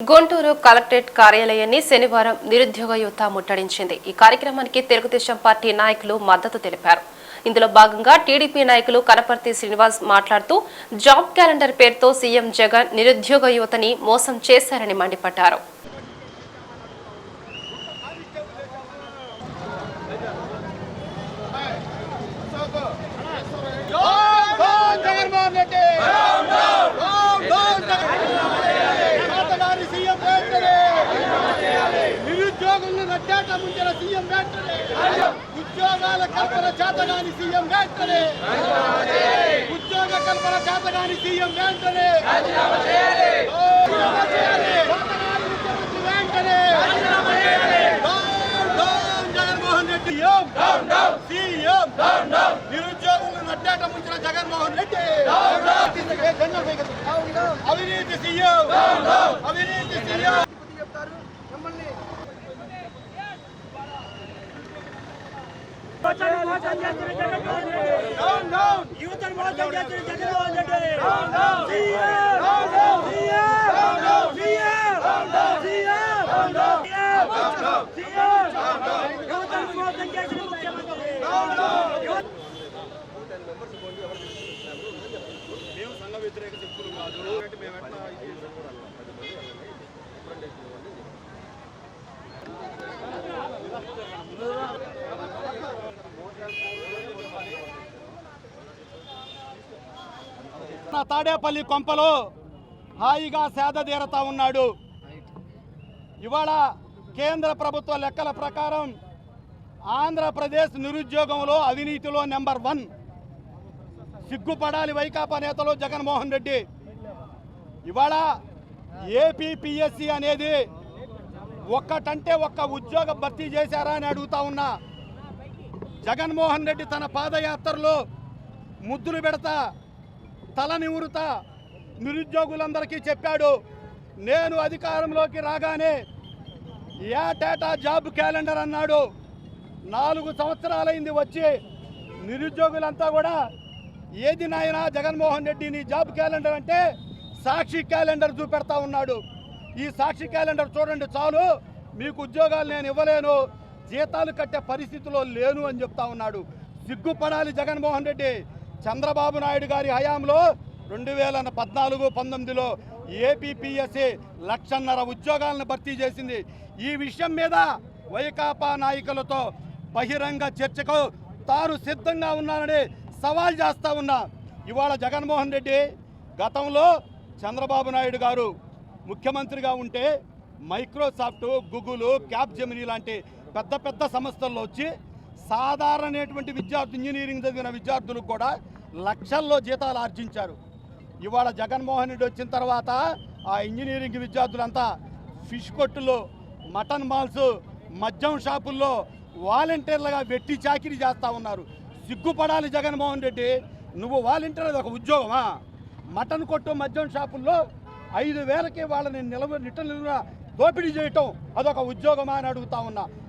Guntur collectorate కార్యాలయాన్ని శనివారం నిరుద్యోగ యువత ముట్టడించింది. ఈ కార్యక్రమానికి తెలుగుదేశం పార్టీ నాయకులు మద్దతు తెలిపారు. ఇందులో భాగంగా టీడీపీ నాయకులు కనపర్తి శ్రీనివాస్ మాట్లాడుతూ జాబ్ క్యాలెండర్ పేరుతో సీఎం జగన్ నిరుద్యోగ యువతని మోసం చేశారని మండిపడ్డారు. నిరుద్యోగులను నట్టేట ముంచిన సీఎం వెంటనే ఉద్యోగాల కల్పన చేతగాని సీఎం వెంటనే ఉద్యోగ కల్పన చేతగాని సీఎం వెంటనే రాజీనామా చేయాలి. చేతగాని ముఖ్యమంత్రి వెంటనే down, down Jaganmohan Reddy CM నిరుద్యోగులను నట్టేట ముంచిన జగన్మోహన్ రెడ్డి అవినీతి సీఎం అవినీతి మేము సంఘ వ్యతిరేక శక్తులు కాదు మేము ఎట్లా ఇది నా తాడేపల్లి కొంపలో హాయిగా సేద తీరతా ఉన్నాడు. ఇవాళ కేంద్ర ప్రభుత్వ లెక్కల ప్రకారం ఆంధ్రప్రదేశ్ నిరుద్యోగంలో అవినీతిలో నెంబర్ వన్. సిగ్గుపడాలి వైకాపా నేతలు జగన్మోహన్ రెడ్డి. ఇవాళ ఏపీపీఎస్సి అనేది ఒక్కటంటే ఒక్క ఉద్యోగ భర్తీ చేశారా అని అడుగుతా ఉన్నా. జగన్మోహన్ రెడ్డి తన పాదయాత్రలో ముద్దులు పెడతా తల నివృత నిరుద్యోగులందరికీ చెప్పాడు. నేను అధికారంలోకి రాగానే ఏటేటా జాబ్ క్యాలెండర్ అన్నాడు. నాలుగు సంవత్సరాలైంది వచ్చి నిరుద్యోగులంతా కూడా ఏది నాయనా జగన్మోహన్ రెడ్డి నీ జాబ్ క్యాలెండర్ అంటే సాక్షి క్యాలెండర్ చూపెడతా ఉన్నాడు. ఈ సాక్షి క్యాలెండర్ చూడండి చాలు. మీకు ఉద్యోగాలు నేను ఇవ్వలేను. జీతాలు కట్టే పరిస్థితిలో లేను అని చెప్తా ఉన్నాడు. సిగ్గుపడాలి జగన్మోహన్ రెడ్డి. చంద్రబాబు నాయుడు గారి హయాంలో రెండు వేల పద్నాలుగు పంతొమ్మిదిలో ఏపీపీఎస్సీ లక్షన్నర ఉద్యోగాలను భర్తీ చేసింది. ఈ విషయం మీద వైకాపా నాయకులతో బహిరంగ చర్చకు తాను సిద్ధంగా ఉన్నానని సవాల్ చేస్తా ఉన్నా. ఇవాళ జగన్మోహన్ రెడ్డి గతంలో చంద్రబాబు నాయుడు గారు ముఖ్యమంత్రిగా ఉంటే మైక్రోసాఫ్ట్ గూగుల్ క్యాప్ జెమినీ లాంటి పెద్ద పెద్ద సంస్థల్లో వచ్చి సాధారణటువంటి విద్యార్థి ఇంజనీరింగ్ చదివిన విద్యార్థులకు కూడా లక్షల్లో జీతాలు ఆర్జించారు. ఇవాళ జగన్మోహన్ రెడ్డి వచ్చిన తర్వాత ఆ ఇంజనీరింగ్ విద్యార్థులంతా ఫిష్ కొట్టులు మటన్ మాల్స్ మద్యం షాపుల్లో వాలంటీర్లుగా వెట్టి చాకిరీ చేస్తూ ఉన్నారు. సిగ్గుపడాలి జగన్మోహన్ రెడ్డి. నువ్వు వాలంటీర్ అది ఒక ఉద్యోగమా? మటన్ కొట్టు మద్యం షాపుల్లో ఐదు వేలకి వాళ్ళని నిలవ నిట్ట నిలువున దోపిడీ చేయటం అదొక ఉద్యోగమా అని అడుగుతా ఉన్నా.